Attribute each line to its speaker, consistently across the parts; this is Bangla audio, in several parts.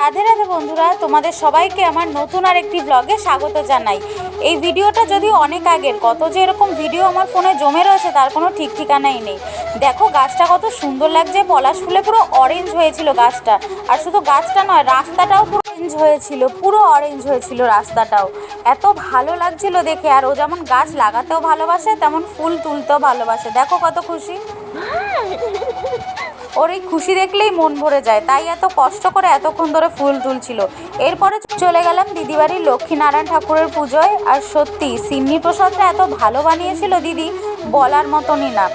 Speaker 1: রাধে রাধে বন্ধুরা, তোমাদের সবাইকে আমার নতুন আর একটি ব্লগে স্বাগত জানাই। এই ভিডিওটা যদি অনেক আগের, কত যে এরকম ভিডিও আমার ফোনে জমে রয়েছে, তার কোনো ঠিক ঠিকানাই নেই। দেখো, গাছটা কত সুন্দর লাগছে। পলাশ ফুলে পুরো অরেঞ্জ হয়েছিল গাছটা। আর শুধু গাছটা নয়, রাস্তাটাও পুরো অরেঞ্জ হয়েছিল, পুরো অরেঞ্জ হয়েছিল রাস্তাটাও। এত ভালো লাগছিল দেখে, আর ও যেমন গাছ লাগাতেও ভালোবাসে, তেমন ফুল তুলতেও ভালোবাসে। দেখো কত খুশি। ওর এই খুশি দেখলেই মন ভরে যায়। তাই এত কষ্ট করে এতক্ষণ ধরে ফুল তুলছিল। এরপরে চলে গেলাম দিদিবাড়ির লক্ষ্মীনারায়ণ ঠাকুরের পুজোয়। আর সত্যি, সিন্নি প্রসাদটা এত ভালো বানিয়েছিল দিদি, বলার মতনই না।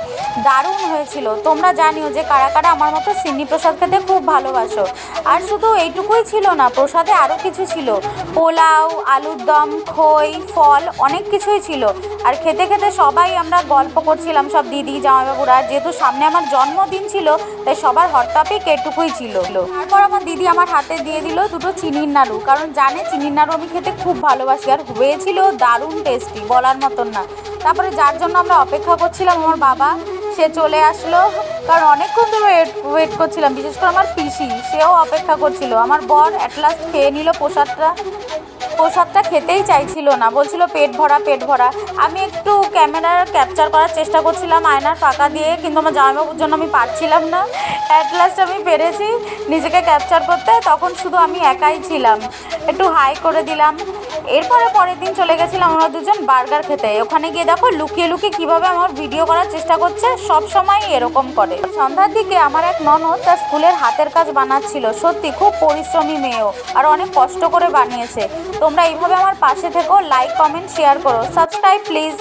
Speaker 1: দারুণ হয়েছিল। তোমরা জানিও যে কারা কারা আমার মতো সিন্নি প্রসাদ খেতে খুব ভালোবাসো। আর শুধু এইটুকুই ছিল না, প্রসাদে আরও কিছু ছিল। পোলাও, আলুর দম, খই, ফল অনেক কিছুই ছিল। আর খেতে খেতে সবাই আমরা গল্প করছিলাম সব দিদি, জামাইবাবুরা। যেহেতু সামনে আমার জন্মদিন ছিল, তাই সবার হট টপিক এটুকুই ছিল। তারপর আমার দিদি আমার হাতে দিয়ে দিল দুটো চিনির নাড়ু। কারণ জানে চিনির নাড়ু আমি খেতে খুব ভালোবাসি। আর হয়েছিল দারুণ টেস্টি বলার মতন না। তারপরে যার জন্য আমরা অপেক্ষা করছিলাম আমার বাবা। সে চলে আসলো। কারণ অনেকক্ষণ ধরে ওয়েট ওয়েট করছিলাম, বিশেষ করে আমার পিসি, সেও অপেক্ষা করছিল। আমার বর অ্যাট লাস্ট খেয়ে নিল প্রসাদটা। প্রসাদটা খেতেই চাইছিল না, বলছিল পেট ভরা পেট ভরা। আমি একটু ক্যামেরার ক্যাপচার করার চেষ্টা করছিলাম, আয়নার ফাঁকা দিয়ে, কিন্তু আমার জামাইবাবুর জন্য আমি পারছিলাম না। অ্যাট লাস্ট আমি পেরেছি নিজেকে ক্যাপচার করতে, তখন শুধু আমি একাই ছিলাম। একটু হাই করে দিলাম। এরপরে পরের দিন চলে গেছিলাম আমরা দুজন বার্গার খেতে। ওখানে গিয়ে দেখো লুকিয়ে লুকিয়ে কীভাবে আমার ভিডিও করার চেষ্টা করছে, সব সময় এরকম করে। সন্ধ্যার দিকে আমার এক ননদ তার স্কুলের হাতের কাজ বানাচ্ছিল। সত্যি খুব পরিশ্রমী মেয়েও আর অনেক কষ্ট করে বানিয়েছে। তোমরা এইভাবে আমার পাশে থেকো লাইক কমেন্ট শেয়ার করো। Subscribe please